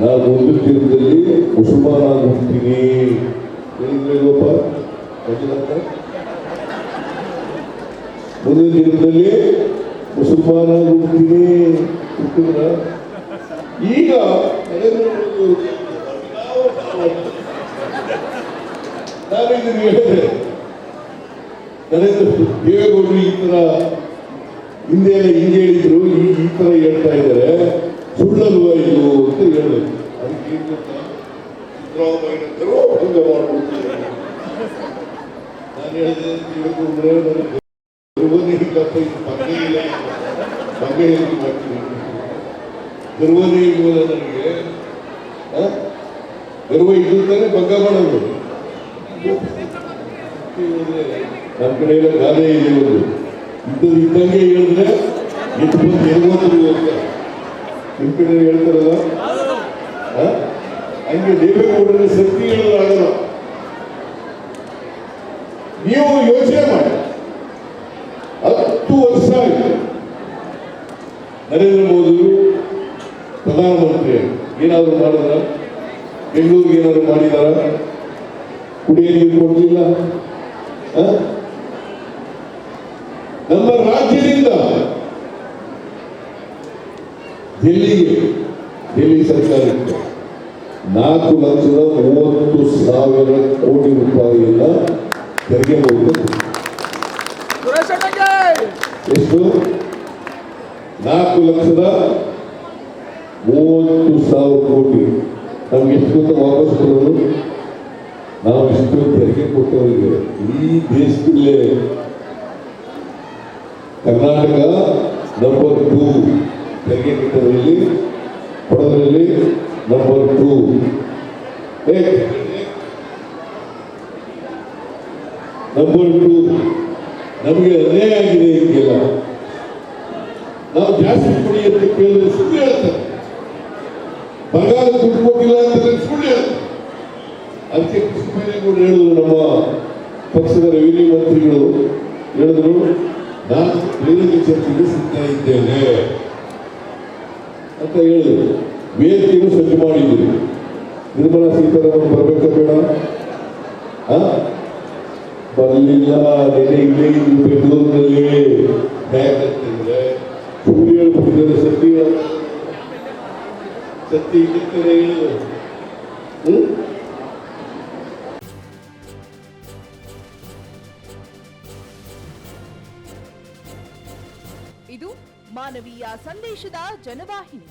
ನಾನು ಒಂದು ತೀರ್ಥದಲ್ಲಿ ಮುಸಲ್ಮಾನ ಹುಡ್ತೀನಿ ಹೇಳಿದ್ರೆ ಗೋಪಾಲ್ ಮಂಜುನಾಥ ಮುಂದಿನ ದಿನದಲ್ಲಿ ಮುಸಲ್ಮಾನ ಹುಡ್ತೀನಿ ಈಗ ನಾನು ದೇವೇಗೌಡರು ಈ ತರ ಹಿಂದೆ ಎಲ್ಲ ಹೇಳಿದ್ರು ಈಗ ಈ ತರ ಹೇಳ್ತಾ ಇದ್ದಾರೆ. ಸುಳ್ಳಲ್ವ ಇದು ನಾನು ಹೇಳಿದೆ ದೇವೇಗೌಡರೇ ನನಗೆ ಗರ್ವನೇ ಇಲ್ಲಪ್ಪ ಇದು ಭಂಗ ಇಲ್ಲ ಭಂಗ ಹೇಗೆ ಮಾಡ್ತೀನಿ ಗರ್ವನೇ ಇಲ್ವಲ್ಲ ನನಗೆ ಆ? ಗರ್ವ ಇದ್ದು ತಾನೇ ಭಂಗ ಮಾಡೋದು ನಮ್ಮ ಕಡೆ ಎಲ್ಲ ಗಾದೆ ಇದೆ ಒಂದು ಇದ್ದು ಇದ್ದಂಗೆ ಹೇಳಿದ್ರೆ ಎದ್ದು ಬಂದು ಎಲ್ವತ್ತು ಅಂತ ನಿಮ್ಮ ಕಡೆ ಹೇಳ್ತಾರಲ್ಲ ಆ? ಹಂಗೆ ದೇವೇಗೌಡರ ಶಕ್ತಿ ಹೇಳೋದಾಗಲ್ಲ ನೀವು ಯೋಚನೆ ಮಾಡಿ. ಹತ್ತು ವರ್ಷ ಆಯ್ತು. ನರೇಂದ್ರ ಮೋದಿ, ಪ್ರಧಾನಮಂತ್ರಿ, ಏನಾದರೂ ಮಾಡಿದ್ರ? ಬೆಂಗಳೂರಿಗೆ ಏನಾದರೂ ಮಾಡಿದಾರ? ಕುಡಿಯ ನೀರು ಕೊಡಲಿಲ್ಲ? ನಮ್ಮ ರಾಜ್ಯದಿಂದ ಡೆಲ್ಲಿಗೆ ಡೆಲ್ಲಿ ಸರ್ಕಾರಕ್ಕೆ ನಾಲ್ಕು ಲಕ್ಷದ ಮೂವತ್ತು ಸಾವಿರ ಕೋಟಿ ರೂಪಾಯಿಯನ್ನ ತೆರಿಗೆ ಎಷ್ಟು ನಾಲ್ಕು ಲಕ್ಷದ ಮೂವತ್ತು ಸಾವಿರ ಕೋಟಿ ನಮ್ಗೆ ಎಷ್ಟು ವಾಪಸ್ ಕೊಡೋದು ನಾವು ಎಷ್ಟು ತೆರಿಗೆ ಕೊಟ್ಟವರಿಗೆ ಈ ದೇಶದಲ್ಲೇ ಕರ್ನಾಟಕ ನಂಬರ್ ಟೂ ತೆರಿಗೆ ಕಟ್ಟೋದ್ರಲ್ಲಿ ಕೊಡೋದ್ರಲ್ಲಿ ನಂಬರ್ ಟೂ ನಂಬರ್ ಟೂ. ನಮಗೆ ಅನ್ಯಾಯ ಆಗಿದೆ ಇದೆಯಲ್ಲ ನಾವು ಜಾಸ್ತಿ ಕೊಡಿ ಅಂತ ಕೇಳಿದ್ರೆ ಸುಳ್ಳು ಹೇಳ್ತಾರೆ. ಬಂಗಾರ ದುಡ್ಡು ಕೊಟ್ಟಿಲ್ಲ ಅಂತಂದ್ರೆ ಸುಳ್ಳು ಹೇಳ್ತಾರೆ. ಅದಕ್ಕೆ ಕೃಷ್ಣಬೈರೇಗೌಡರು ಹೇಳಿದ್ರು ನಮ್ಮ ಪಕ್ಷದ ರೆವಿನ್ಯೂ ಮಂತ್ರಿಗಳು. ಹೇಳಿದ್ರು, ನಾನು ಬೇರೆ ಚರ್ಚೆಗೆ ಸಿಗ್ತಾ ಇದ್ದೇನೆ ಅಂತ ಹೇಳಿದ್ರು. ವೇದಿಕೆಯನ್ನು ಸಜ್ಜು ಮಾಡಿದ್ದೀವಿ ನಿರ್ಮಲಾ ಸೀತಾರಾಮನ್ ಬರಬೇಕಾ ಬೇಡ? ಆ? ಬರಲಿಲ್ಲ ನೆನೆ ಇಲ್ಲೇ ಇದ್ದು ಬೆಂಗಳೂರಿನಲ್ಲಿ ಯಾಕಂತಂದ್ರೆ ಸುಳ್ಳು ಹೇಳ್ಬಿಟ್ಟಿದ್ದಾರೆ ಸತ್ಯ ಸತ್ಯ ಇದ್ದರೆ ಹೇಳು ಹ್ಮ್ ಇದು ಮಾನವೀಯ ಸಂದೇಶದ ಜನವಾಹಿನಿ